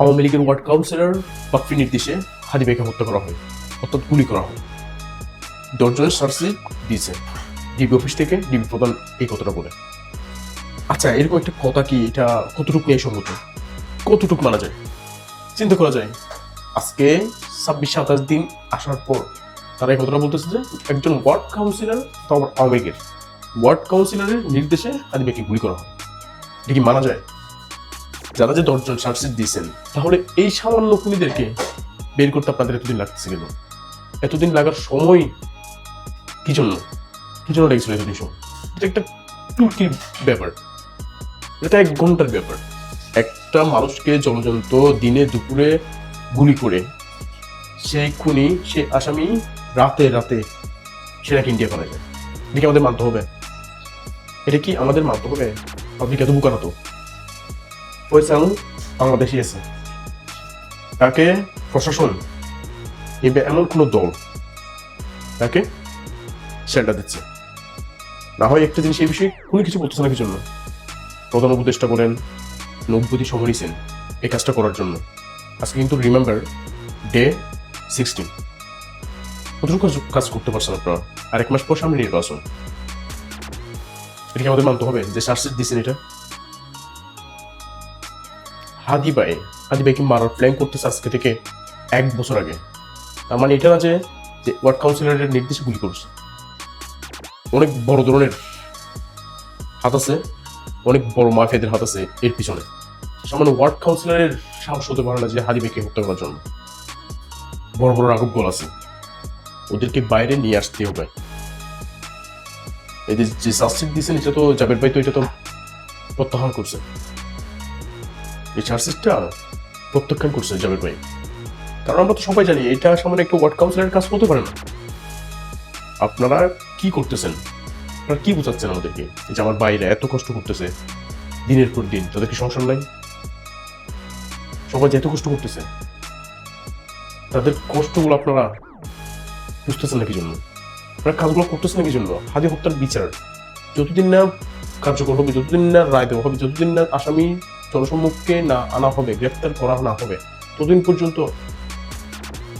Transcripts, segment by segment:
আওয়ামী লীগের ward councillor বাকফি নির্দেশে হাদি ভাইকে হত্যা করা হয়, অর্থাৎ গুলি করা হয়। দশজনের চার্জশিট দিয়েছে। ডিবি অফিস থেকে ডিবি প্রধান এই কথাটা বলে আচ্ছা এরকম একটা কথা কি এটা কতটুকু এই ন্যায়সঙ্গত কতটুকু মানা যায়? চিন্তা করা যায়। আজকে ছাব্বিশ, সাতাশ দিন আসার পর তারা এই কথাটা বলতেছে যে একজন ওয়ার্ড কাউন্সিলর তো আবার আওয়ামী ওয়ার্ড কাউন্সিলরের নির্দেশে আদিবাকে গুলি করা হয়। এটা কি মানা যায়? যারা যে দশজন চার্জশিট দিয়েছেন, তাহলে এই সামান্য খুনিদেরকে বের করতে আপনাদের এতদিন লাগতেছে কেন? এতদিন লাগার সময় কি জন্য? কি জন্য লেগেছিল এতদিন সময়? এটা একটা টুর্কির ব্যাপার। এটা এক ঘণ্টার ব্যাপার। একটা মানুষকে জলজন্ত দিনে দুপুরে গুলি করে সেই খুনি, সে আসামি রাতে রাতে সেটাকে ইন্ডিয়া করা যায়। এটা কি আমাদের মানতে হবে? এটা কি আমাদের মানতে হবে? আপনি কত বুকানো তো ফয়সাল বাংলাদেশি আছে তাকে প্রশাসন কিংবা এমন কোনো দল তাকে সেটা দিচ্ছে না হয় একটা জিনিস এই বিষয়ে কোনো কিছু বলতেছে না জন্য? প্রধান উপদেষ্টা বলেন নব্বতি সময় নিছেন এই কাজটা করার জন্য। আজকে কিন্তু রিমেম্বার ডে সিক্সটিন কতটুকু কাজ- করতে পারছেন আপনারা? আর এক মাস পর সামনে নির্বাচন। এটা আমাদের মানতে হবে? যে চার্জশিট দিচ্ছেন এটা? হাদি ভাই, হাদি ভাইকে মারার প্ল্যান করতেছে আজকে থেকে এক বছর আগে? তার মানে এটা না যে ওয়ার্ড কাউন্সিলরের নির্দেশে গুলি করছে। অনেক বড় ধরনের হাত আছে, অনেক বড় মাফিয়াদের হাত আছে এর পিছনে। সামান্য ওয়ার্ড কাউন্সিলরের সাহস হতে পারে না যে হাদি ভাইকে হত্যা করার জন্য। বড় বড় রাঘব গোল আছে। ওদেরকে বাইরে নিয়ে আসতে হবে। এদের যে চার্জশিট দিয়েছেন, এটা তো জাবের ভাই তো এটা তো প্রত্যাহার করছে। প্রত্যাখ্যান করছে কারণ আমরা তো সবাই জানি, এটা একটা ওয়ার্ড কাউন্সিলের কাজ পারে না। আপনারা কি করতেছেন? আপনারা কি বোঝাচ্ছেন আমাদেরকে? যে আমার বাইরে এত কষ্ট করতেছে, দিনের পর দিন, তাদের কি নাই? সবাই যে এত কষ্ট করতেছে, তাদের কষ্টগুলো আপনারা বুঝতেছেন না কি জন্য? আপনারা কাজগুলো করতেছেন না কি জন্য? হাদি হত্যার বিচার, যতদিন না কার্যকর হবে, যতদিন না রায় দেওয়া হবে, যতদিন না আসামি জনসম্মুখে না আনা হবে গ্রেফতার করা না হবে। ততদিন পর্যন্ত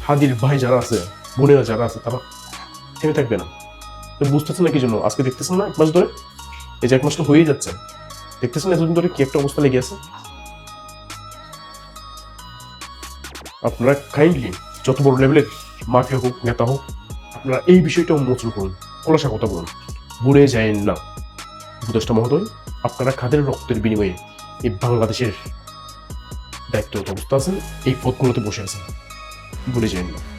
হাদির ভাই যারা আছে, বোনেরা যারা আছে, তারা থেমে থাকবে না। তো বুঝতেছেন না কি জন্য? আজকে দেখতেছেন না? এক মাস ধরে? এই যে এক মাস তো হয়েই যাচ্ছে। দেখতেছেন এতদিন ধরে কি একটা অবস্থা লেগে আছে? আপনারা কাইন্ডলি যত বড় লেভেলের মাফিয়া হোক, নেতা হোক, আপনারা এই বিষয়টা উন্মোচন করুন, খোলাসা কথা বলুন। ভুলে যায়েন না। উপদেষ্টা মহোদয়, আপনারা খাদের রক্তের বিনিময়ে এই বাংলাদেশের দায়িত্ব অবস্থা আছেন এই পদগুলোতে বসে আছেন। ভুলে যাই না।